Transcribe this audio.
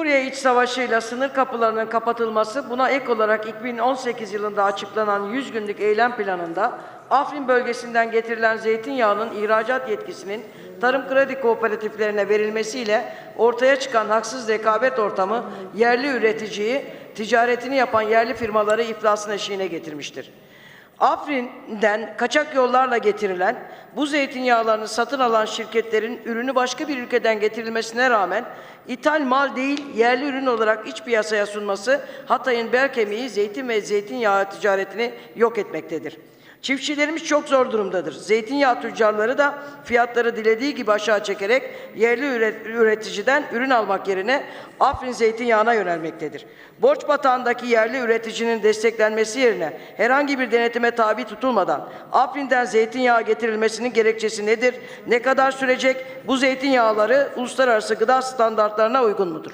Suriye iç savaşıyla sınır kapılarının kapatılması buna ek olarak 2018 yılında açıklanan 100 günlük eylem planında Afrin bölgesinden getirilen zeytinyağının ihracat yetkisinin tarım kredi kooperatiflerine verilmesiyle ortaya çıkan haksız rekabet ortamı yerli üreticiyi, ticaretini yapan yerli firmaları iflasın eşiğine getirmiştir. Afrin'den kaçak yollarla getirilen bu zeytinyağlarını satın alan şirketlerin ürünü başka bir ülkeden getirilmesine rağmen ithal mal değil yerli ürün olarak iç piyasaya sunması Hatay'ın bel kemiği zeytin ve zeytinyağı ticaretini yok etmektedir. Çiftçilerimiz çok zor durumdadır. Zeytinyağı tüccarları da fiyatları dilediği gibi aşağı çekerek yerli üret- üreticiden ürün almak yerine Afrin zeytinyağına yönelmektedir. Borç batağındaki yerli üreticinin desteklenmesi yerine herhangi bir denetime tabi tutulmadan Afrin'den zeytinyağı getirilmesinin gerekçesi nedir? Ne kadar sürecek? Bu zeytinyağları uluslararası gıda standartlarına uygun mudur?